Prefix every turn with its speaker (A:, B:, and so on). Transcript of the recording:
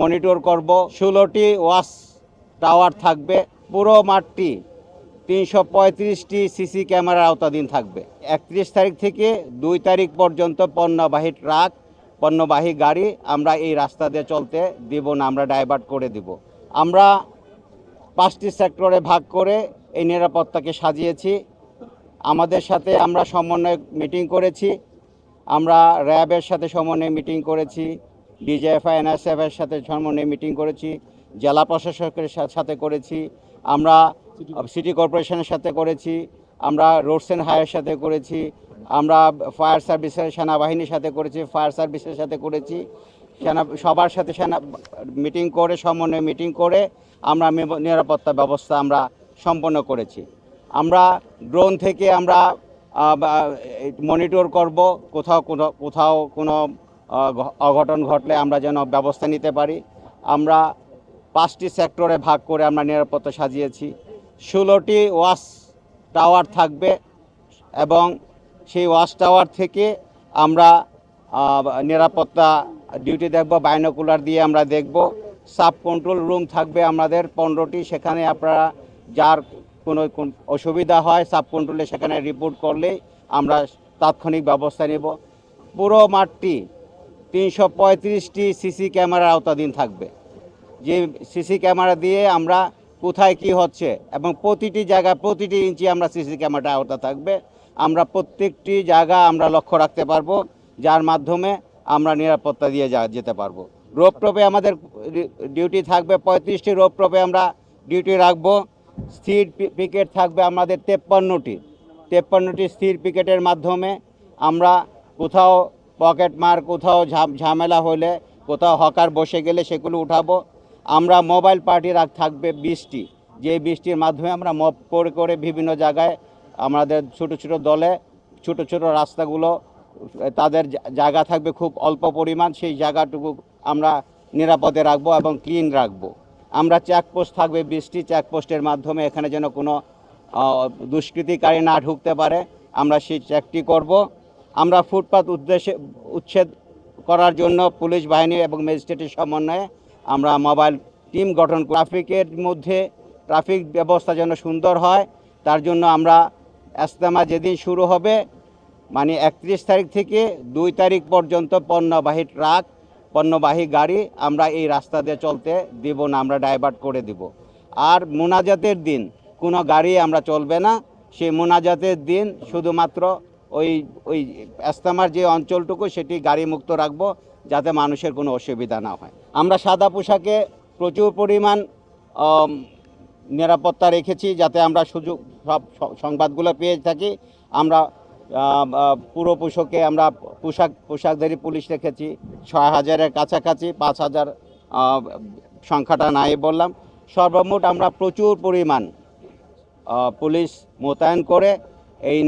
A: Monitor করব। ষোলোটি wash tower থাকবে। পুরো মাঠটি তিনশো পঁয়ত্রিশটি সিসি ক্যামেরার আওতাধীন থাকবে। একত্রিশ তারিখ থেকে দুই তারিখ পর্যন্ত পণ্যবাহী ট্রাক, পণ্যবাহী গাড়ি আমরা এই রাস্তা দিয়ে চলতে দিব না, আমরা ডাইভার্ট করে দিব। আমরা পাঁচটি সেক্টরে ভাগ করে এই নিরাপত্তাকে সাজিয়েছি। আমাদের সাথে আমরা সমন্বয় মিটিং করেছি। আমরা র্যাবের সাথে সমন্বয় মিটিং করেছি। ডিজিএফআই এনএসএফ এর সাথে সমন্বয় মিটিং করেছি, জেলা প্রশাসকের সাথে করেছি, আমরা সিটি কর্পোরেশনের সাথে করেছি, আমরা রোডস অ্যান্ড হাইয়ের সাথে করেছি, আমরা ফায়ার সার্ভিসের সেনাবাহিনীর সাথে করেছি ফায়ার সার্ভিসের সাথে করেছি, সেনা, সবার সাথে সেনা মিটিং করে, সমন্বয় মিটিং করে, আমরা নিরাপত্তা ব্যবস্থা আমরা সম্পন্ন করেছি। আমরা ড্রোন থেকে আমরা মনিটর করব, কোথাও কোথাও কোনো অঘটন ঘটলে আমরা যেন ব্যবস্থা নিতে পারি। আমরা পাঁচটি সেক্টরে ভাগ করে আমরা নিরাপত্তা সাজিয়েছি। ষোলোটি ওয়াশ টাওয়ার থাকবে এবং সেই ওয়াশ টাওয়ার থেকে আমরা নিরাপত্তা ডিউটি দেখব, বাইনোকুলার দিয়ে আমরা দেখব। সাব কন্ট্রোল রুম থাকবে আমাদের পনেরোটি, সেখানে আপনারা যার কোনো অসুবিধা হয় সাব কন্ট্রোলে সেখানে রিপোর্ট করলে আমরা তাৎক্ষণিক ব্যবস্থা নেব। পুরো মাঠটি তিনশো পঁয়ত্রিশটি সিসি ক্যামেরার আওতাধীন থাকবে। যে সিসি ক্যামেরা দিয়ে আমরা কোথায় কি হচ্ছে এবং প্রতিটি জায়গা প্রতিটি ইঞ্চি আমরা সিসি ক্যামেরাটা আওতা থাকবে। আমরা প্রত্যেকটি জায়গা আমরা লক্ষ্য রাখতে পারব, যার মাধ্যমে আমরা নিরাপত্তা দিয়ে যা যেতে পারব। রোপ টপে আমাদের ডিউটি থাকবে, পঁয়ত্রিশটি রোপ টপে আমরা ডিউটি রাখব। স্থির পিকেট থাকবে আমাদের তেপ্পান্নটি। তেপ্পান্নটি স্থির পিকেটের মাধ্যমে আমরা কোথাও পকেট মার, কোথাও ঝাম- ঝামেলা হলে কোথাও হকার বসে গেলে সেগুলো উঠাবো। আমরা মোবাইল পার্টি রাখ, থাকবে বিশটি যে বৃষ্টির মাধ্যমে আমরা মপ করে করে বিভিন্ন জায়গায় আমাদের ছোট ছোট দলে, ছোট ছোট রাস্তাগুলো, তাদের জায়গা থাকবে খুব অল্প পরিমাণ, সেই জায়গাটুকু আমরা নিরাপদে রাখব এবং ক্লিন রাখব। আমরা চেকপোস্ট থাকবে বৃষ্টি চেকপোস্টের মাধ্যমে, এখানে যেন কোনো দুষ্কৃতিকারী না ঢুকতে পারে, আমরা সেই চেকটি করব। আমরা ফুটপাত উদ্দেশ্যে উচ্ছেদ করার জন্য পুলিশ বাহিনী এবং ম্যাজিস্ট্রেটের সমন্বয়ে আমরা মোবাইল টিম গঠন করি। ট্রাফিকের মধ্যে ট্রাফিক ব্যবস্থা যেন সুন্দর হয়, তার জন্য আমরা এস্তেমা যেদিন শুরু হবে মানে একত্রিশ তারিখ থেকে দুই তারিখ পর্যন্ত পণ্যবাহী ট্রাক, পণ্যবাহী গাড়ি আমরা এই রাস্তা দিয়ে চলতে দিব না, আমরা ডাইভার্ট করে দিব আর মোনাজাতের দিন কোনো গাড়ি আমরা চলবে না, সেই মোনাজাতের দিন শুধুমাত্র ওই ওই এস্তামার যে অঞ্চলটুকু সেটি গাড়ি মুক্ত রাখব যাতে মানুষের কোনো অসুবিধা না হয়। আমরা সাদা পোশাকে প্রচুর পরিমাণ নিরাপত্তা রেখেছি যাতে আমরা সুযোগ সব সংবাদগুলো পেয়ে থাকি। আমরা আম, পুরো পোশাকে আমরা পোশাক পোশাকধারী পুলিশ রেখেছি। ছয় হাজারের কাছাকাছি পাঁচ হাজার সংখ্যাটা নাই বললাম। সর্বমোট আমরা প্রচুর পরিমাণ পুলিশ মোতায়েন করে এই